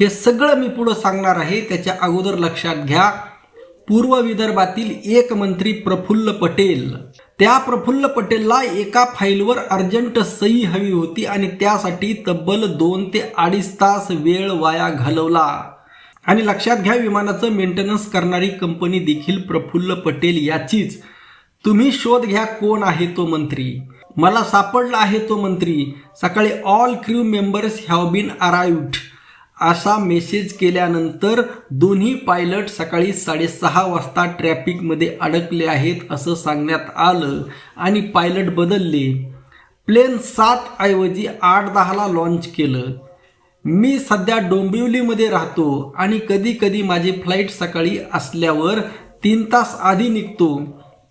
हे सगळं मी पुढं सांगणार आहे. त्याच्या अगोदर लक्षात घ्या. पूर्व विदर्भातील एक मंत्री प्रफुल्ल पटेल. त्या प्रफुल्ल पटेलला एका फाईलवर अर्जंट सही हवी होती आणि त्यासाठी तब्बल दोन ते अडीच तास वेळ वाया घालवला. आणि लक्षात घ्या विमानाचं मेंटेनन्स करणारी कंपनी देखील प्रफुल्ल पटेल याचीच. तुम्ही शोध घ्या कोण आहे तो मंत्री. मला सापडला आहे तो मंत्री. सकाळी all crew members have been arrived असा मेसेज केल्यानंतर दोन्ही पायलट सकाळी साडेसहा वाजता ट्रॅफिकमध्ये अडकले आहेत असं सांगण्यात आलं आणि पायलट बदलले. प्लेन सात ऐवजी आठ दहाला लॉन्च केलं. मी सध्या डोंबिवलीमध्ये राहतो आणि कधी कधी माझी फ्लाईट सकाळी असल्यावर तीन तास आधी निघतो.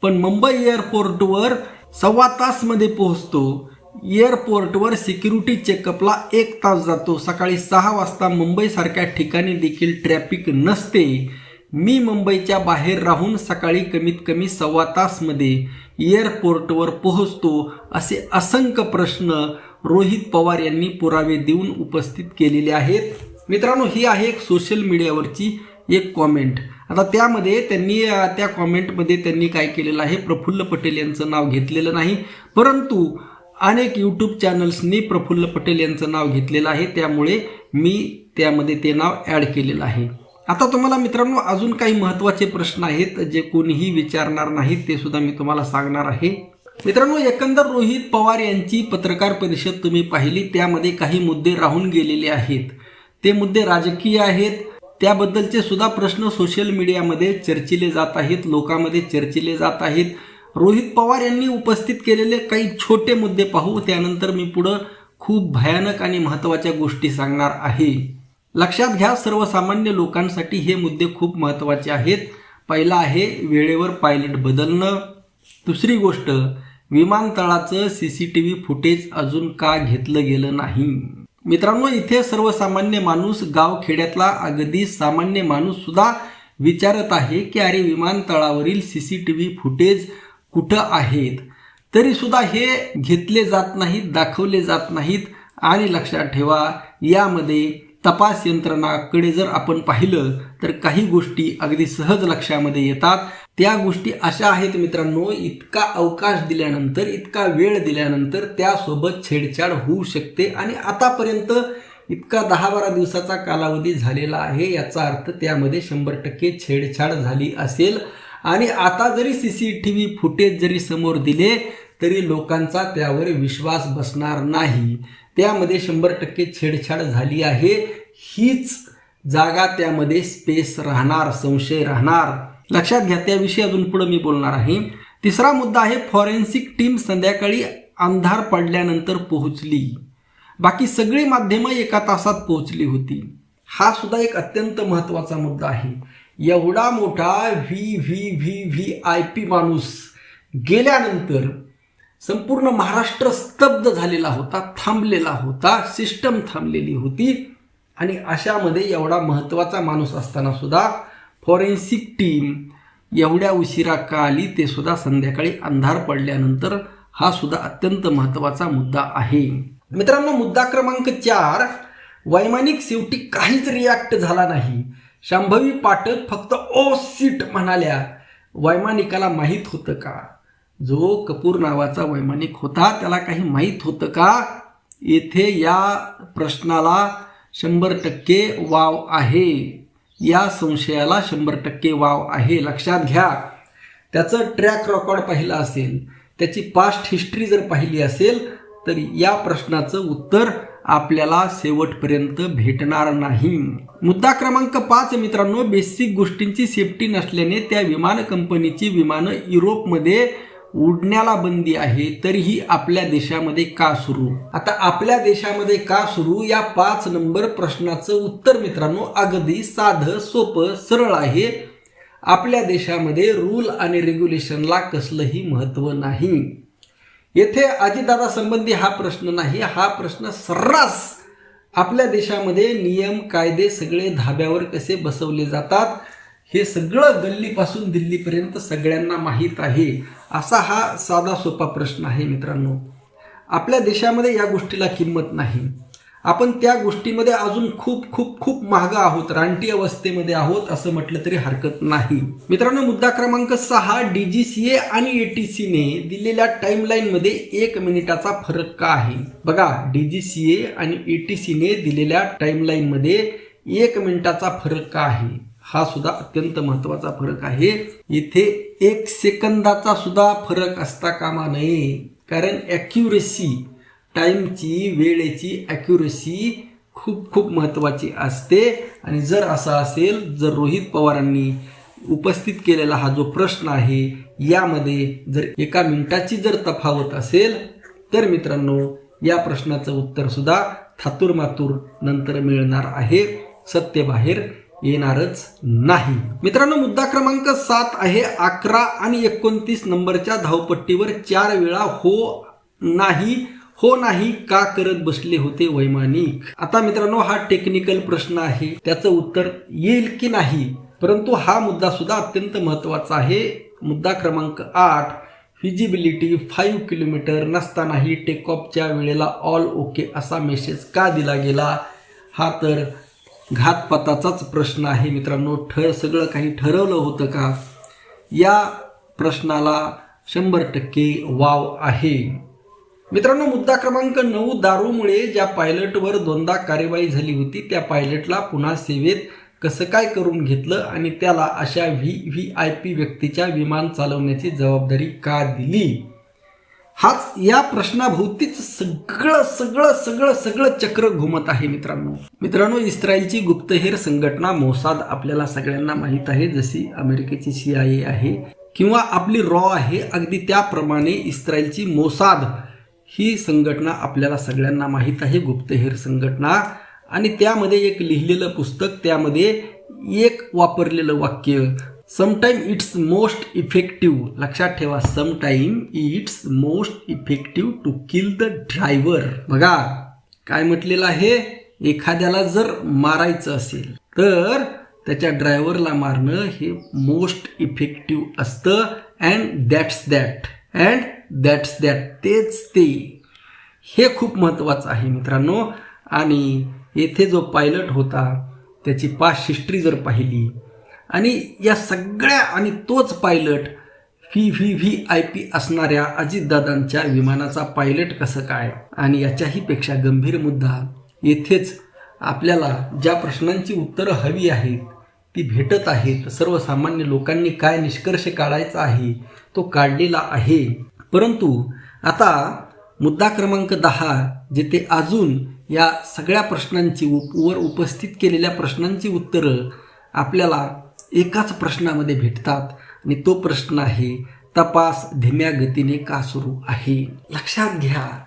पण मुंबई एअरपोर्टवर सव्वा तासमध्ये पोहोचतो. एअरपोर्टवर सिक्युरिटी चेकअपला एक तास जातो. सकाळी सहा वाजता मुंबईसारख्या ठिकाणी देखील ट्रॅफिक नसते. मी मुंबईच्या बाहेर राहून सकाळी कमीत कमी सव्वा तासमध्ये एअरपोर्टवर पोहोचतो असे असंख्य प्रश्न रोहित पवार यांनी पुरावे देऊन उपस्थित केलेले आहेत. मित्रांनो ही आहे एक सोशल मीडियावरची एक कॉमेंट आता त्यामध्ये त्यांनी त्या कॉमेंटमध्ये त्यांनी काय केलेलं आहे? प्रफुल्ल पटेल यांचं नाव घेतलेलं नाही. परंतु अनेक यूट्यूब चॅनल्सनी प्रफुल्ल पटेल यांचं नाव घेतलेलं आहे. त्यामुळे मी त्यामध्ये ते नाव ॲड केलेलं आहे. आता तुम्हाला मित्रांनो अजून काही महत्त्वाचे प्रश्न आहेत जे कोणीही विचारणार नाहीत ते सुद्धा मी तुम्हाला सांगणार आहे. मित्रांनो एकंदर रोहित पवार यांची पत्रकार परिषद तुम्ही पाहिली. त्यामध्ये काही मुद्दे राहून गेलेले आहेत. ते मुद्दे राजकीय आहेत. त्याबद्दलचे सुद्धा प्रश्न सोशल मीडियामध्ये चर्चिले जात आहेत लोकांमध्ये चर्चिले जात आहेत. रोहित पवार यांनी उपस्थित केलेले काही छोटे मुद्दे पाहू. त्यानंतर मी पुढं खूप भयानक आणि महत्त्वाच्या गोष्टी सांगणार आहे. लक्षात घ्या सर्वसामान्य लोकांसाठी हे मुद्दे खूप महत्त्वाचे आहेत. पहिला आहे वेळेवर पायलट बदलणं. दुसरी गोष्ट विमानतळाचं C C T V footage अजून का घेतलं गेलं नाही? मित्रांनो इथे सर्वसामान्य माणूस गावखेड्यातला अगदी सामान्य माणूस सुद्धा विचारत आहे की अरे विमानतळावरील C C T V footage कुठं आहेत तरीसुद्धा हे घेतले जात नाहीत दाखवले जात नाहीत. आणि लक्षात ठेवा यामध्ये तपास यंत्रणाकडे जर आपण पाहिलं तर काही गोष्टी अगदी सहज लक्षामध्ये येतात. त्या गोष्टी अशा आहेत मित्रांनो इतका अवकाश दिल्यानंतर इतका वेळ दिल्यानंतर त्यासोबत छेडछाड होऊ शकते. आणि आतापर्यंत इतका दहा बारा दिवसाचा कालावधी झालेला आहे याचा अर्थ त्यामध्ये शंभर टक्के छेडछाड झाली असेल. आणि आता जरी C C T V footage जरी समोर दिले तरी लोकांचा त्यावर विश्वास बसणार नाही. त्यामध्ये शंभर टक्के छेडछाड झाली आहे. हीच जागा त्यामध्ये स्पेस राहणार संशय राहणार. लक्षात घ्या त्याविषयी अजून पुढे मी बोलणार आहे. तिसरा मुद्दा आहे फॉरेन्सिक टीम संध्याकाळी अंधार पडल्यानंतर पोहोचली. बाकी सगळी माध्यमं एका तासात पोहोचली होती. हा सुद्धा एक अत्यंत महत्त्वाचा मुद्दा आहे. एवढा मोठा V V V V I P माणूस गेल्यानंतर संपूर्ण महाराष्ट्र स्तब्ध झालेला होता थांबलेला होता सिस्टम थांबलेली होती. आणि अशामध्ये एवढा महत्त्वाचा माणूस असताना सुद्धा फॉरेन्सिक टीम एवढ्या उशिरा का आली ते सुद्धा संध्याकाळी अंधार पडल्यानंतर हा सुद्धा अत्यंत महत्त्वाचा मुद्दा आहे. मित्रांनो मुद्दा क्रमांक चार वैमानिक शेवटी काहीच रिॲक्ट झाला नाही. शांभवी पाठक फक्त ओ सीट म्हणाल्या. वैमानिकाला माहीत होतं का? जो कपूर नावाचा वैमानिक होता त्याला काही माहीत होतं का? येथे या प्रश्नाला शंभर टक्के वाव आहे. या संशयाला शंभर टक्के वाव आहे. लक्षात घ्या. त्याचं ट्रॅक रेकॉर्ड पाहिलं असेल त्याची पास्ट हिस्ट्री जर पाहिली असेल तर या प्रश्नाचं उत्तर आपल्याला शेवटपर्यंत भेटणार नाही. मुद्दा क्रमांक पाच मित्रांनो बेसिक गोष्टींची सेफ्टी नसल्याने त्या विमान कंपनीची विमानं युरोपमध्ये उडण्याला बंदी आहे तरीही आपल्या देशामध्ये का सुरू? आता आपल्या देशामध्ये का सुरू? या पाच नंबर प्रश्नाचं उत्तर मित्रांनो अगदी साधं सोपं सरळ आहे. आपल्या देशामध्ये रूल आणि रेग्युलेशनला कसलंही महत्त्व नाही. येथे अजितदादा संबंधी हा प्रश्न नाही हा प्रश्न सर्रास आपल्या देशामध्ये नियम कायदे सगळे धाब्यावर कसे बसवले जातात हे सगळं गल्लीपासून दिल्लीपर्यंत सगळ्यांना माहीत आहे असा हा साधा सोपा प्रश्न आहे मित्रांनो. आपल्या देशामध्ये या गोष्टीला किंमत नाही. आपण त्या गोष्टीमध्ये अजून खूप खूप खूप महाग आहोत रानटी अवस्थेमध्ये आहोत असं म्हटलं तरी हरकत नाही. मित्रांनो मुद्दा क्रमांक सहा डीजीसीए आणि एटीसीने दिलेल्या टाईमलाईनमध्ये एक मिनिटाचा फरक का आहे? बघा डीजीसीए आणि एटीसीने दिलेल्या टाईमलाईनमध्ये एक मिनिटाचा फरक का आहे? हा सुद्धा अत्यंत महत्त्वाचा फरक आहे. इथे एक सेकंदाचा सुद्धा फरक असता कामा नये कारण ॲक्युरेसी टाईमची वेळेची ॲक्युरेसी खूप खूप महत्त्वाची असते. आणि जर असं असेल जर रोहित पवारांनी उपस्थित केलेला हा जो प्रश्न आहे यामध्ये जर एका मिनिटाची जर तफावत असेल तर मित्रांनो या प्रश्नाचं उत्तर सुद्धा थातूर मातूर नंतर मिळणार आहे. सत्य बाहेर येणारच नाही. मित्रांनो मुद्दा क्रमांक सात आहे अकरा आणि एकोणतीस नंबरच्या धावपट्टीवर चार वेळा हो नाही हो नाही का करत बसले होते वैमानिक? आता मित्रांनो हा टेक्निकल प्रश्न आहे. त्याचं उत्तर येईल की नाही? परंतु हा मुद्दा सुद्धा अत्यंत महत्त्वाचा आहे. मुद्दा क्रमांक आठ फिजिबिलिटी फाईव्ह किलोमीटर नसतानाही टेक ऑफच्या वेळेला ऑल ओके असा मेसेज का दिला गेला? हा तर घातपाताचाच प्रश्न आहे मित्रांनो. ठर सगळं काही ठरवलं होतं का? या प्रश्नाला शंभर टक्के वाव आहे. मित्रांनो मुद्दा क्रमांक नऊ दारूमुळे ज्या पायलटवर दोनदा कार्यवाही झाली होती त्या पायलटला पुन्हा सेवेत कसं काय करून घेतलं आणि त्याला अशा व्ही व्ही आय पी व्यक्तीच्या विमान चालवण्याची जबाबदारी का दिली? हाच या प्रश्नाभोवतीच सगळं सगळं सगळं सगळं चक्र घुमत आहे मित्रांनो. मित्रांनो इस्रायलची गुप्तहेर संघटना मोसाद आपल्याला सगळ्यांना माहीत आहे जशी अमेरिकेची सी आय ए आहे किंवा आपली रॉ आहे अगदी त्याप्रमाणे इस्रायलची मोसाद ही संघटना आपल्याला सगळ्यांना माहीत आहे गुप्तहेर संघटना. आणि त्यामध्ये एक लिहिलेलं पुस्तक त्यामध्ये एक वापरलेलं वाक्य समटाईम इट्स मोस्ट इफेक्टिव्ह लक्षात ठेवा sometime it's most effective to kill the driver बघा काय म्हटलेलं आहे? एखाद्याला जर मारायचं असेल तर त्याच्या ड्रायव्हरला मारणं हे मोस्ट इफेक्टिव्ह असतं. And that's that and that's that तेच ते. हे खूप महत्त्वाचं आहे मित्रांनो. आणि येथे जो पायलट होता त्याची पाच हिस्ट्री जर पाहिली आणि या सगळ्या आणि तोच pilot V V V I P असणाऱ्या अजितदादांच्या विमानाचा पायलट कसं काय? आणि याच्याही पेक्षा गंभीर मुद्दा येथेच आपल्याला ज्या प्रश्नांची उत्तरं हवी आहेत ती भेटत आहेत. सर्वसामान्य लोकांनी काय निष्कर्ष काढायचा आहे तो काढलेला आहे. परंतु आता मुद्दा क्रमांक दहा जिथे अजून या सगळ्या प्रश्नांची उप वर उपस्थित केलेल्या प्रश्नांची उत्तरं आपल्याला एकाच प्रश्नामध्ये भेटतात आणि तो प्रश्न आहे तपास धीम्या गतीने का सुरू आहे? लक्षात घ्या.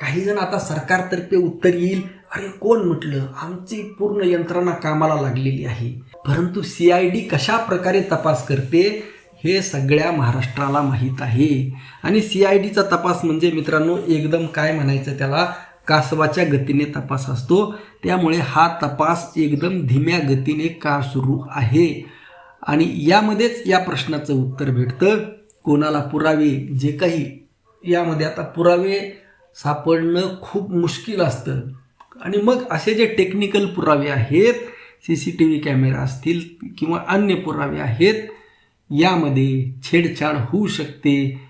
काही जण आता सरकारतर्फे उत्तर येईल. अरे कोण म्हटलं? आमची पूर्ण यंत्रणा कामाला लागलेली आहे. परंतु सी आय डी कशा प्रकारे तपास करते? हे सगळ्या महाराष्ट्राला माहीत आहे. आणि सी आय डीचा तपास म्हणजे मित्रांनो एकदम काय म्हणायचं त्याला? कासवाच्या गतीने तपास असतो. त्यामुळे हा तपास एकदम धीम्या गतीने का सुरू आहे? आणि यामध्येच या प्रश्नाचं उत्तर भेटतं. कोणाला पुरावे? जे काही यामध्ये आता पुरावे सापडणं खूप मुश्किल असतं. आणि मग असे जे टेक्निकल पुरावे आहेत C C T V camera असतील किंवा अन्य पुरावे आहेत यामध्ये छेडछाड होऊ शकते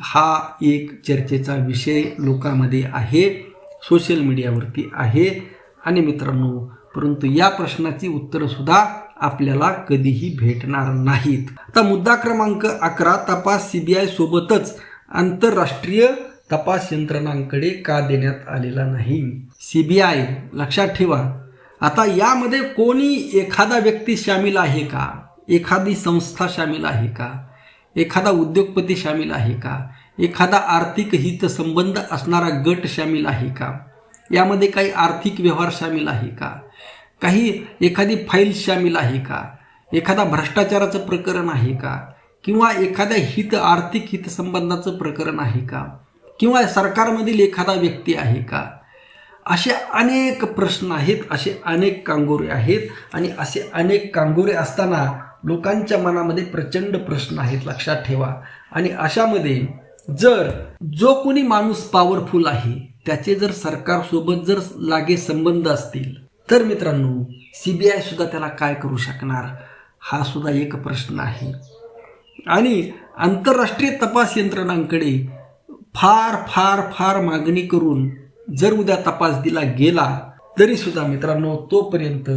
हा एक चर्चेचा विषय लोकांमध्ये आहे सोशल मीडियावरती आहे. आणि मित्रांनो परंतु या प्रश्नाची उत्तरंसुद्धा आपल्याला कधीही भेटणार नाहीत. आता मुद्दा क्रमांक अकरा तपास सीबीआय सोबतच आंतरराष्ट्रीय तपास यंत्रणांकडे का देण्यात आलेला नाही? सीबीआय लक्षात ठेवा. आता यामध्ये कोणी एखादा व्यक्ती सामील आहे का? एखादी संस्था सामील आहे का? एखादा उद्योगपती सामील आहे का? एखादा आर्थिक हितसंबंध असणारा गट सामील आहे का? यामध्ये काही आर्थिक व्यवहार सामील आहे का? काही एखादी फाईल सामील आहे का? एखादा भ्रष्टाचाराचं प्रकरण आहे का? किंवा एखाद्या हित आर्थिक हितसंबंधाचं प्रकरण आहे का? किंवा सरकारमधील एखादा व्यक्ती आहे का? असे अनेक प्रश्न आहेत असे अनेक कांगोरे आहेत आणि असे अनेक कांगोरे असताना लोकांच्या मनामध्ये प्रचंड प्रश्न आहेत लक्षात ठेवा. आणि अशामध्ये जर जो कोणी माणूस पॉवरफुल आहे त्याचे जर सरकारसोबत जर लागे संबंध असतील तर मित्रांनो सीबीआय सुद्धा त्याला काय करू शकणार? हा सुद्धा एक प्रश्न आहे. आणि आंतरराष्ट्रीय तपास यंत्रणांकडे फार फार फार मागणी करून जर उद्या तपास दिला गेला तरीसुद्धा मित्रांनो तोपर्यंत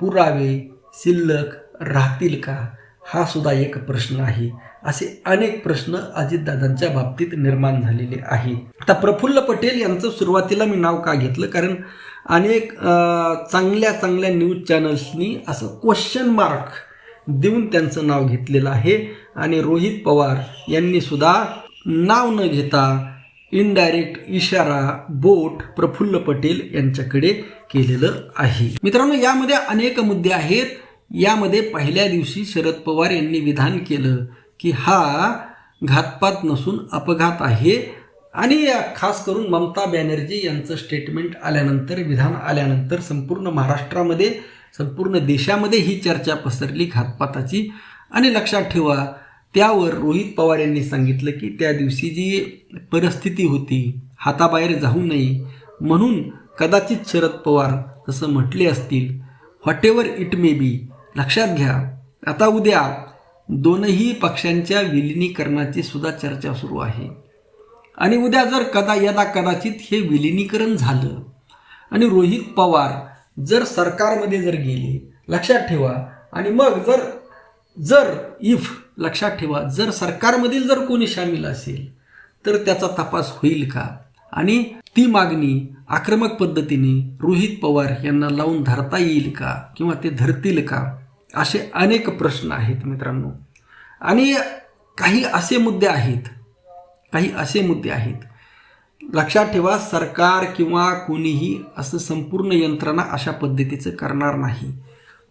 पुरावे शिल्लक राहतील का? हा सुद्धा एक प्रश्न आहे. असे अनेक प्रश्न अजितदादांच्या बाबतीत निर्माण झालेले आहेत आता प्रफुल्ल पटेल यांचं सुरुवातीला मी नाव का घेतलं? कारण अनेक चांगल्या चांगल्या न्यूज चॅनल्सनी असं क्वेश्चन मार्क देऊन त्यांचं नाव घेतलेलं आहे. आणि रोहित पवार यांनी सुद्धा नाव न घेता इनडायरेक्ट इशारा बोट प्रफुल्ल पटेल यांच्याकडे केलेलं आहे. मित्रांनो यामध्ये अनेक मुद्दे आहेत. यामध्ये पहिल्या दिवशी शरद पवार यांनी विधान केलं की हा घातपात नसून अपघात आहे. आणि खास करून ममता बॅनर्जी यांचं स्टेटमेंट आल्यानंतर विधान आल्यानंतर संपूर्ण महाराष्ट्रामध्ये संपूर्ण देशामध्ये ही चर्चा पसरली घातपाताची. आणि लक्षात ठेवा त्यावर रोहित पवार यांनी सांगितलं की त्या दिवशी जी परिस्थिती होती हाताबाहेर जाऊ नये म्हणून कदाचित शरद पवार जसं म्हटले असतील whatever it may be लक्षात घ्या. आता उद्या दोनही पक्षांच्या विलिनीकरणाची सुद्धा चर्चा सुरू आहे. आणि उद्या जर कदा यदा कदाचित हे विलिनीकरण झालं आणि रोहित पवार जर सरकारमध्ये जर गेले लक्षात ठेवा. आणि मग जर जर इफ लक्षात ठेवा जर सरकारमधील जर कोणी सामील असेल तर त्याचा तपास होईल का? आणि ती मागणी आक्रमक पद्धतीने रोहित पवार यांना लावून धरता येईल का? किंवा ते धरतील का? असे अनेक प्रश्न आहेत मित्रांनो. आणि काही असे मुद्दे आहेत काही असे मुद्दे आहेत. लक्षात ठेवा सरकार किंवा कोणीही असं संपूर्ण यंत्रणा अशा पद्धतीचं करणार नाही.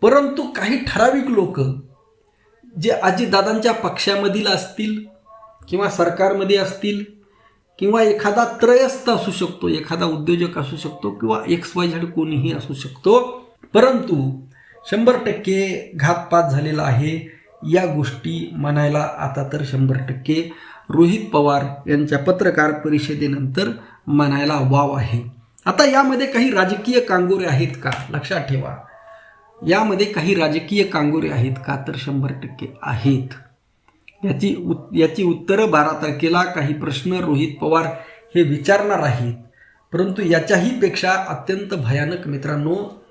परंतु काही ठराविक लोक जे आजीदादांच्या पक्षामधील असतील किंवा सरकारमध्ये असतील किंवा एखादा त्रयस्थ असू शकतो एखादा उद्योजक असू शकतो किंवा एक्स वाय झेड कोणीही असू शकतो परंतु शंभर टक्के घातपात झालेला आहे. या गोष्टी म्हणायला आता तर शंभर टक्के रोहित पवार यांच्या पत्रकार परिषदेनंतर म्हणायला वाव आहे. आता यामध्ये काही राजकीय कांगोरे आहेत का? लक्षात ठेवा. यामध्ये काही राजकीय कांगोरे आहेत का तर शंभर टक्के आहेत. याची उत याची उत्तरं बारा तारखेला काही प्रश्न रोहित पवार हे विचारणार आहेत. परंतु याच्याही पेक्षा अत्यंत भयानक मित्रांनो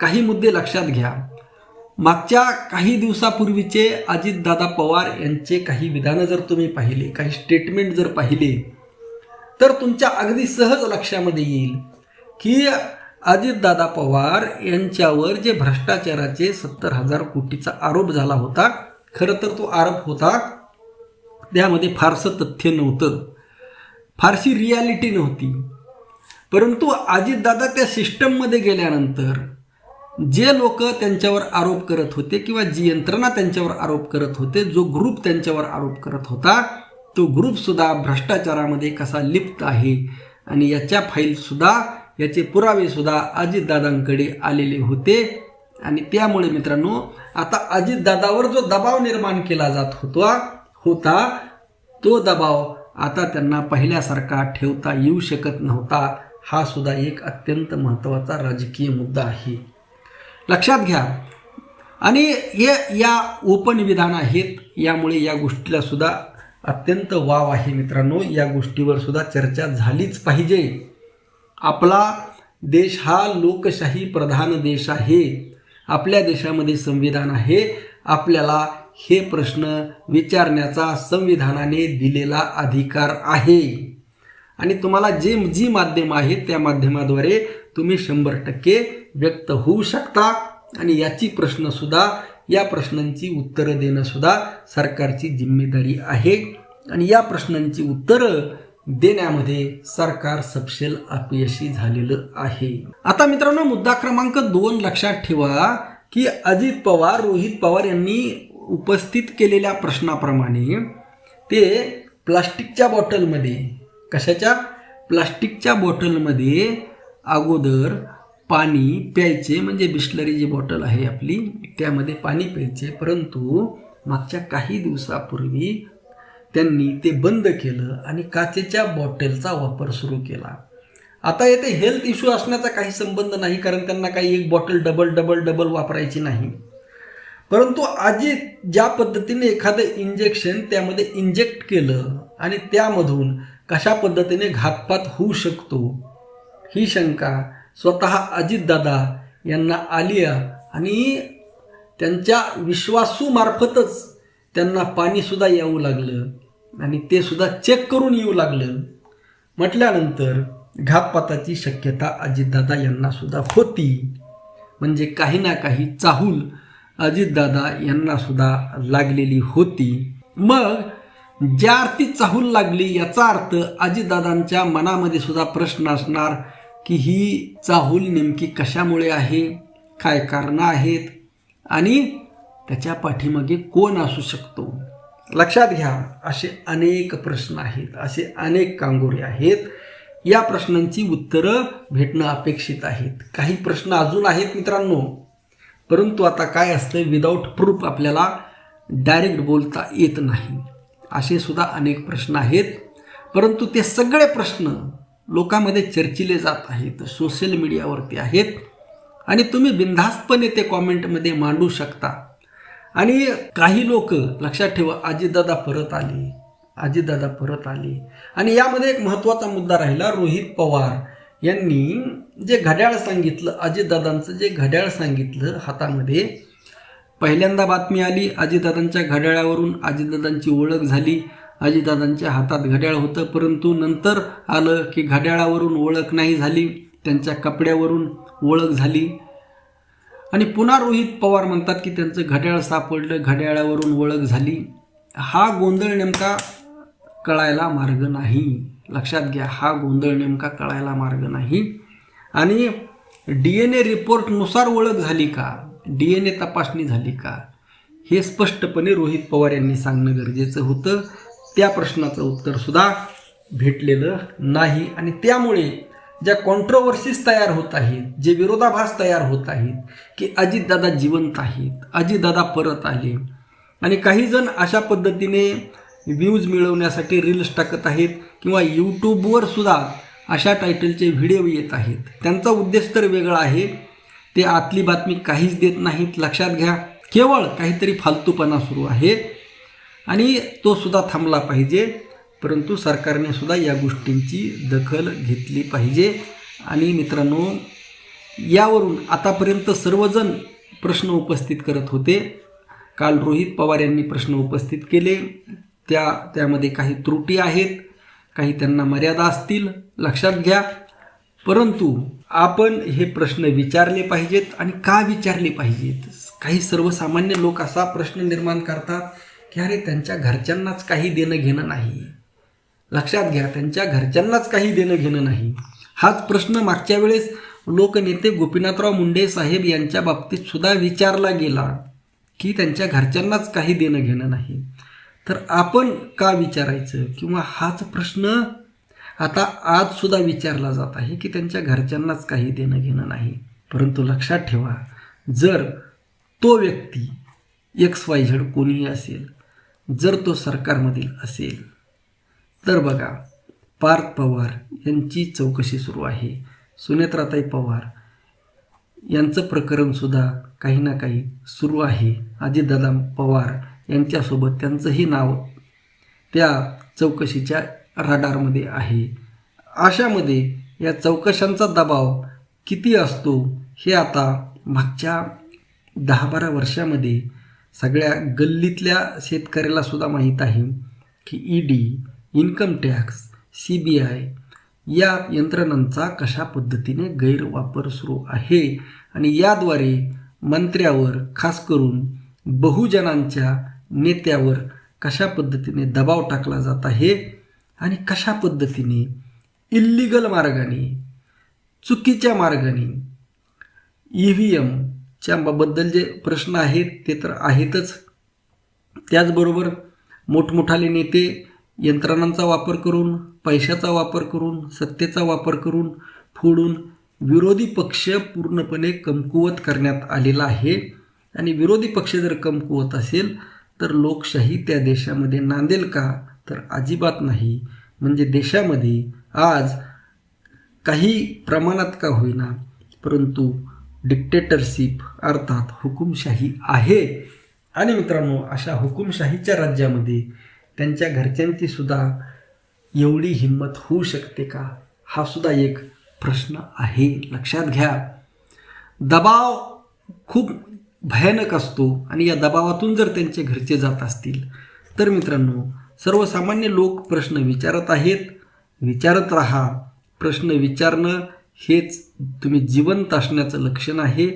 काही मुद्दे लक्षात घ्या. मागच्या काही दिवसापूर्वीचे अजितदादा पवार यांचे काही विधानं जर तुम्ही पाहिले काही स्टेटमेंट जर पाहिले तर तुमच्या अगदी सहज लक्षामध्ये येईल की अजितदादा पवार यांच्यावर जे भ्रष्टाचाराचे सत्तर हजार कोटीचा आरोप झाला होता खरं तर तो आरोप होता त्यामध्ये फारसं तथ्य नव्हतं. फारशी रियालिटी नव्हती. परंतु अजितदादा त्या सिस्टममध्ये गेल्यानंतर जे लोक त्यांच्यावर आरोप करत होते किंवा जी यंत्रणा त्यांच्यावर आरोप करत होते जो ग्रुप त्यांच्यावर आरोप करत होता तो ग्रुपसुद्धा भ्रष्टाचारामध्ये कसा लिप्त आहे? आणि याच्या फाईलसुद्धा याचे पुरावेसुद्धा अजितदादांकडे आलेले होते. आणि त्यामुळे मित्रांनो आता अजितदादावर जो दबाव निर्माण केला जात होता होता तो दबाव आता त्यांना पहिल्यासारखा ठेवता येऊ शकत नव्हता. हा सुद्धा एक अत्यंत महत्त्वाचा राजकीय मुद्दा आहे. लक्षात घ्या. आणि हे या उपनिविधान आहेत यामुळे या गोष्टीला सुद्धा अत्यंत वाव आहे मित्रांनो. या गोष्टीवर सुद्धा चर्चा झालीच पाहिजे. आपला देश हा लोकशाही प्रधान देश आहे. आपल्या देशामध्ये संविधान आहे. आपल्याला हे प्रश्न विचारण्याचा संविधानाने दिलेला अधिकार आहे. आणि तुम्हाला जे जी माध्यम आहेत त्या माध्यमाद्वारे तुम्ही शंभर टक्के व्यक्त होऊ शकता. आणि याची प्रश्नसुद्धा या प्रश्नांची उत्तरं देणंसुद्धा सरकारची जिम्मेदारी आहे. आणि या प्रश्नांची उत्तरं देण्यामध्ये सरकार सपशेल अपयशी झालेलं आहे. आता मित्रांनो मुद्दा क्रमांक दोन लक्षात ठेवा की अजित पवार रोहित पवार यांनी उपस्थित केलेल्या प्रश्नाप्रमाणे ते प्लास्टिकच्या बॉटलमध्ये कशाच्या? प्लास्टिकच्या बॉटलमध्ये अगोदर पाणी प्यायचे म्हणजे बिस्लरी जी बॉटल आहे आपली त्यामध्ये पाणी प्यायचे. परंतु मागच्या काही दिवसापूर्वी त्यांनी ते बंद केलं आणि काचेच्या बॉटलचा वापर सुरू केला. आता येथे हेल्थ इश्यू असण्याचा काही संबंध नाही कारण त्यांना काही एक बॉटल डबल डबल डबल वापरायची नाही. परंतु आजी ज्या पद्धतीने एखादं इंजेक्शन त्यामध्ये इंजेक्ट केलं आणि त्यामधून कशा पद्धतीने घातपात होऊ शकतो? ही शंका स्वतः अजितदादा यांना आली आणि त्यांच्या विश्वासूमार्फतच त्यांना पाणीसुद्धा येऊ लागलं आणि ते सुद्धा चेक करून येऊ लागलं. म्हटल्यानंतर घातपाताची शक्यता अजितदादा यांना सुद्धा होती. म्हणजे काही ना काही चाहूल अजितदादा यांना सुद्धा लागलेली होती. मग ज्या अर्थी चाहूल लागली याचा अर्थ अजितदादांच्या मनामध्ये सुद्धा प्रश्न असणार की ही चाहूल नेमकी कशामुळे आहे काय कारणं आहेत आणि त्याच्या पाठीमागे कोण असू शकतो? लक्षात घ्या असे अनेक प्रश्न आहेत असे अनेक कांगोरे आहेत. या प्रश्नांची उत्तरं भेटणं अपेक्षित आहेत. काही प्रश्न अजून आहेत मित्रांनो परंतु आता काय असतं विदाऊट प्रूफ आपल्याला डायरेक्ट बोलता येत नाही. असे सुद्धा अनेक प्रश्न आहेत. परंतु ते सगळे प्रश्न लोकांमध्ये चर्चिले जात आहेत सोशल मीडियावरती आहेत. आणि तुम्ही बिनधास्तपणे ते कॉमेंटमध्ये मांडू शकता. आणि काही लोक लक्षात ठेवा अजितदादा परत आले अजितदादा परत आले. आणि यामध्ये एक महत्त्वाचा मुद्दा राहिला रोहित पवार यांनी जे घड्याळ सांगितलं अजितदादांचं जे घड्याळ सांगितलं हातामध्ये पहिल्यांदा बातमी आली अजितदादांच्या घड्याळावरून अजितदादांची ओळख झाली. अजितदादांच्या हातात घड्याळ होतं परंतु नंतर आलं की घड्याळावरून ओळख नाही झाली त्यांच्या कपड्यावरून ओळख झाली. आणि पुन्हा रोहित पवार म्हणतात की त्यांचं घड्याळ सापडलं घड्याळावरून ओळख झाली. हा गोंधळ नेमका कळायला मार्ग नाही. लक्षात घ्या हा गोंधळ नेमका कळायला मार्ग नाही. आणि डी एन ए रिपोर्टनुसार ओळख झाली का? डी एन ए तपासणी झाली का? हे स्पष्टपणे रोहित पवार यांनी सांगणं गरजेचं होतं. त्या प्रश्नाचं उत्तरसुद्धा भेटलेलं नाही. आणि त्यामुळे ज्या कॉन्ट्रोवर्सीज तयार होत आहेत जे विरोधाभास तयार होत आहेत की अजितदादा जिवंत आहेत अजितदादा परत आले आणि काही जण अशा पद्धतीने व्ह्यूज मिळवण्यासाठी रील्स टाकत आहेत किंवा यूट्यूबवर सुद्धा अशा टायटलचे व्हिडिओ येत आहेत. त्यांचा उद्देश तर वेगळा आहे. ते आतली बातमी काहीच देत नाहीत. लक्षात घ्या. केवळ काहीतरी फालतूपणा सुरू आहे. आणि तो सुद्धा थांबला पाहिजे. परंतु सरकारने सुद्धा या गोष्टींची दखल घेतली पाहिजे. आणि मित्रांनो यावरून आतापर्यंत सर्वजण प्रश्न उपस्थित करत होते. काल रोहित पवार यांनी प्रश्न उपस्थित केले. त्या त्यामध्ये काही त्रुटी आहेत. काही त्यांना मर्यादा असतील. लक्षात घ्या. परंतु आपण हे प्रश्न विचारले पाहिजेत आणि का विचारले पाहिजेत? काही सर्वसामान्य लोक असा प्रश्न निर्माण करतात की अरे त्यांच्या घरच्यांनाच काही देणं घेणं नाही. लक्षात घ्या त्यांच्या घरच्यांनाच काही देणं घेणं नाही. हाच प्रश्न मागच्या वेळेस लोकनेते गोपीनाथराव मुंडे साहेब यांच्या बाबतीत सुद्धा विचारला गेला की त्यांच्या घरच्यांनाच काही देणं घेणं नाही. तर आपण का विचारायचं? किंवा हाच प्रश्न आता आजसुद्धा विचारला जात आहे की त्यांच्या घरच्यांनाच काही देणं घेणं नाही. परंतु लक्षात ठेवा जर तो व्यक्ती एक्स वाय झेड कोणीही असेल जर तो सरकारमधील असेल तर बघा पार्थ पवार यांची चौकशी सुरू आहे. सुनेत्राताई पवार यांचं प्रकरणसुद्धा काही ना काही सुरू आहे. अजितदादा पवार यांच्यासोबत त्यांचंही नाव त्या चौकशीच्या राडारमध्ये आहे. अशामध्ये या चौकशांचा दबाव किती असतो हे आता मागच्या दहा बारा वर्षामध्ये सगळ्या गल्लीतल्या शेतकऱ्याला सुद्धा माहीत आहे की E D income tax C B I या यंत्रणांचा कशा पद्धतीने गैरवापर सुरू आहे आणि याद्वारे मंत्र्यावर खास करून बहुजनांच्या नेत्यावर कशा पद्धतीने दबाव टाकला जात आहे आणि कशा पद्धतीने इल्लिगल मार्गाने चुकीच्या मार्गाने ई व्ही एमच्या बद्दल जे प्रश्न आहेत ते तर आहेतच. त्याचबरोबर मोठमोठाले नेते यंत्रणांचा वापर करून पैशाचा वापर करून सत्तेचा वापर करून फोडून विरोधी पक्ष पूर्णपणे कमकुवत करण्यात आलेला आहे. आणि विरोधी पक्ष जर कमकुवत असेल तर लोकशाही त्या देशामध्ये नांदेल का? तर अजिबात नाही. म्हणजे देशामध्ये आज काही प्रमाणात का होईना परंतु डिक्टेटरशिप अर्थात हुकुमशाही आहे. आणि मित्रांनो अशा हुकुमशाहीच्या राज्यामध्ये त्यांच्या घरच्यांची सुद्धा एवढी हिंमत होऊ शकते का? हा सुद्धा एक प्रश्न आहे. लक्षात घ्या. दबाव खूप भयानक असतो आणि या दबावातून जर त्यांचे घरचे जात असतील तर मित्रांनो सर्वसामान्य लोक प्रश्न विचारत आहेत. विचारत राहा. प्रश्न विचारणं हेच तुम्ही जिवंत असण्याचं लक्षण आहे.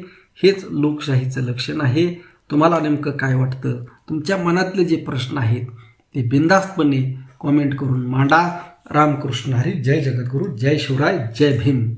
हेच लोकशाहीचं लक्षण आहे. तुम्हाला नेमकं काय वाटतं? तुमच्या मनातले जे प्रश्न आहेत ते बिंदास्तपणे कॉमेंट करून मांडा. रामकृष्ण हरी जय जगद्गुरू जय शिवराय जय भीम.